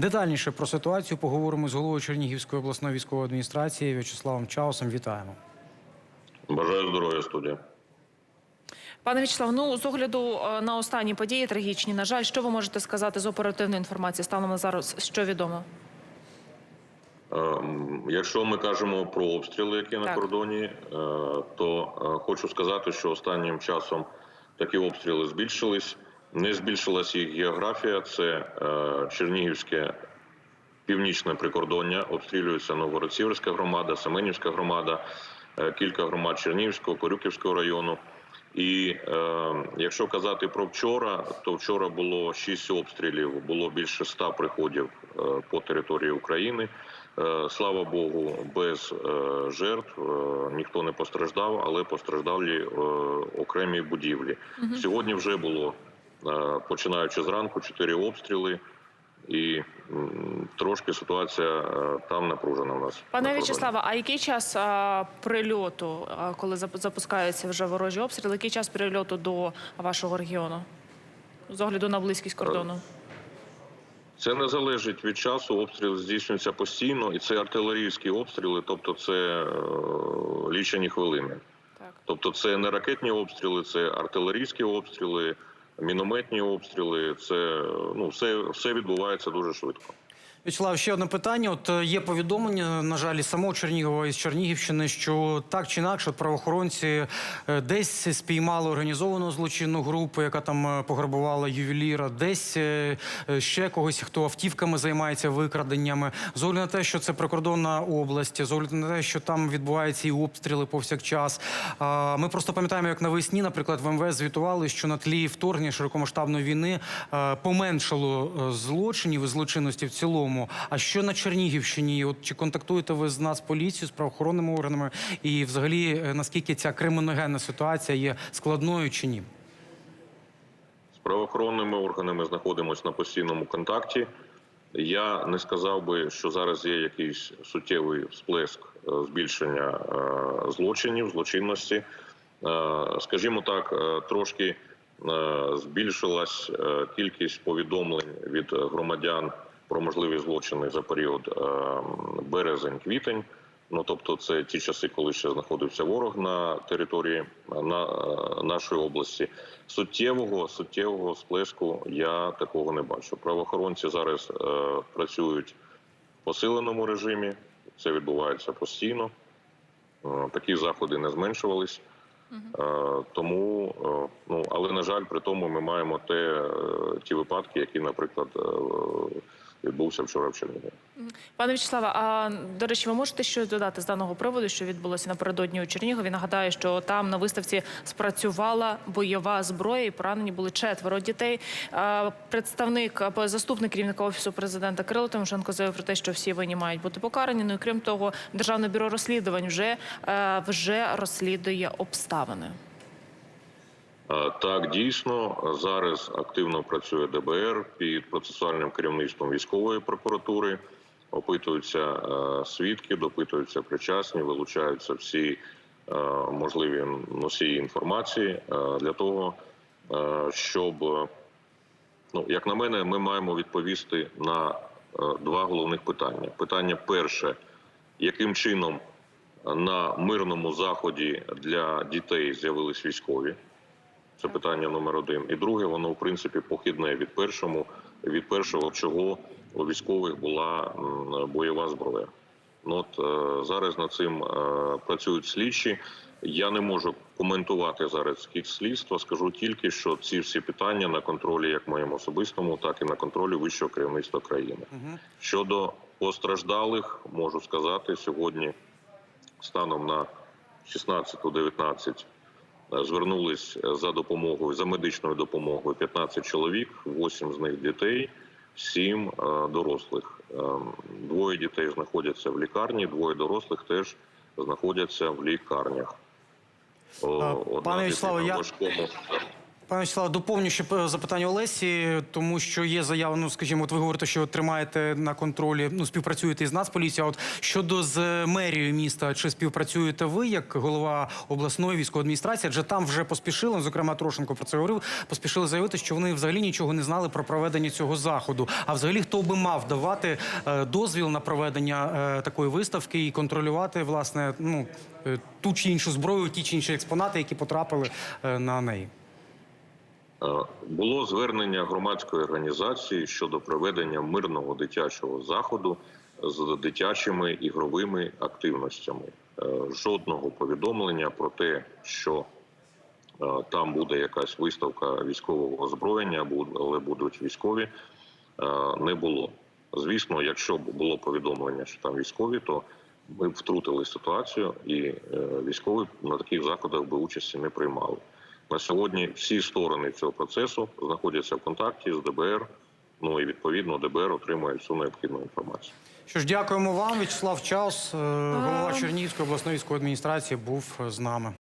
Детальніше про ситуацію поговоримо з головою Чернігівської обласної військової адміністрації В'ячеславом Чаусом. Вітаємо. Бажаю здоров'я, студія. Пане Вячеслав, ну з огляду е, на останні події трагічні, на жаль, що ви можете сказати з оперативної інформації станом на зараз, що відомо? Ем, Якщо ми кажемо про обстріли, які на кордоні, е, то е, хочу сказати, що останнім часом такі обстріли збільшились. Не збільшилась їх географія. Це е, Чернігівське північне прикордоння, обстрілюється Новгород-Сіверська громада, Семенівська громада, е, кілька громад Чернігівського, Корюківського району. І е, якщо казати про вчора, то вчора було шість обстрілів, було більше ста приходів е, по території України. Е, слава Богу, без е, жертв е, ніхто не постраждав, але постраждали е, окремі будівлі. Сьогодні вже було починаючи зранку, чотири обстріли. І трошки ситуація е, там напружена в нас. Пане кордоні. Вячеславе, а який час а, прильоту, а, коли запускаються вже ворожі обстріли, який час прильоту до вашого регіону? З огляду на близькість кордону? Це не залежить від часу. Обстріл здійснюється постійно, і це артилерійські обстріли, тобто це е, лічені хвилини. Так. Тобто, це не ракетні обстріли, це артилерійські обстріли, мінометні обстріли. Це ну все, все відбувається дуже швидко. В'ячеслав, ще одне питання. От е, є повідомлення, на жаль, самого Чернігова із Чернігівщини, що так чи інакше правоохоронці е, десь спіймали організовану злочинну групу, яка там е, пограбувала ювеліра, десь ще когось, хто автівками займається викраденнями. З огляду на те, що це прикордонна область, з огляду на те, що там відбуваються і обстріли повсякчас. Ми просто пам'ятаємо, як навесні, наприклад, в МВС звітували, що на тлі вторгнення широкомасштабної війни поменшало злочинів і злочинності в цілому. А що на Чернігівщині? От чи контактуєте ви з Нацполіцією, з правоохоронними органами? І взагалі е, наскільки ця криміногенна ситуація є складною чи ні? З правоохоронними органами знаходимося на постійному контакті. Я не сказав би, що зараз є якийсь суттєвий всплеск е, збільшення е, злочинів, злочинності. Скажімо так, трошки збільшилась кількість повідомлень від громадян про можливі злочини за період е, березень-квітень. Ну тобто, це ті часи, коли ще знаходився ворог на території е, на е, нашої області. Суттєвого суттєвого сплеску я такого не бачу. Правоохоронці зараз е, працюють в посиленому режимі. Це відбувається постійно. Е, такі заходи не зменшувались. Е, тому, е, ну але на жаль, при тому ми маємо те, е, ті випадки, які, наприклад, відбувся вчора в Чернігові. Пане Вячеславе, а до речі, ви можете щось додати з даного приводу, що відбулося напередодні у Чернігові? Нагадаю, що там на виставці спрацювала бойова зброя, і поранені були четверо дітей. Представник або заступник керівника офісу президента Кирило Тимошенко заявив про те, що всі винні мають бути покарані. Ну і крім того, державне бюро розслідувань вже, вже розслідує обставини. Е, Так, дійсно зараз активно працює ДБР під процесуальним керівництвом військової прокуратури. Опитуються е, свідки, допитуються причасні, вилучаються всі е, можливі носії інформації е, для того, щоб ну як на мене, ми маємо відповісти на два головних питання. Питання перше, яким чином на мирному заході для дітей з'явились військові? Це питання номер один. І друге, воно в принципі похідне від першому, від першого, чого у військових була бойова зброя. Ну, от е, зараз над цим е, працюють слідчі. Я не можу коментувати зараз хід слідства. Скажу тільки, що ці всі питання на контролі, як моєму особистому, так і на контролі вищого керівництва країни. Щодо постраждалих, можу сказати сьогодні, станом на 16-19 Е, звернулись за допомогою за медичною допомогою 15 чоловік, 8 з них дітей, 7 е, дорослих. Е, Двоє дітей знаходяться в лікарні, двоє дорослих теж знаходяться в лікарнях. Одна пане Вячеславе, я- Пане Вячеславе, доповню ще запитання Олесі, тому що є заява, ну скажімо, от ви говорите, що тримаєте на контролі, ну співпрацюєте із Нацполіцією. А от щодо з мерією міста, чи співпрацюєте ви як голова обласної військової адміністрації? Адже там вже поспішили, ну, зокрема Трошенко про це говорив, поспішили заявити, що вони взагалі нічого не знали про проведення цього заходу. А взагалі хто би мав давати е, дозвіл на проведення е, такої виставки і контролювати власне ну е, ту чи іншу зброю, ті чи інші експонати, які потрапили е, на неї. Е, Було звернення громадської організації щодо проведення мирного дитячого заходу з дитячими ігровими активностями. Е, Жодного повідомлення про те, що е, там буде якась виставка військового озброєння, але будуть військові, не було. Звісно, якщо б було повідомлення, що там військові, то ми б втрутили ситуацію, і військові на таких заходах би участі не приймали. На сьогодні всі сторони цього процесу знаходяться в контакті з ДБР. Ну і відповідно ДБР отримує всю необхідну інформацію. Що ж, дякуємо вам. В'ячеслав Чаус, е, голова Чернігівської обласної військової адміністрації, був е, з нами.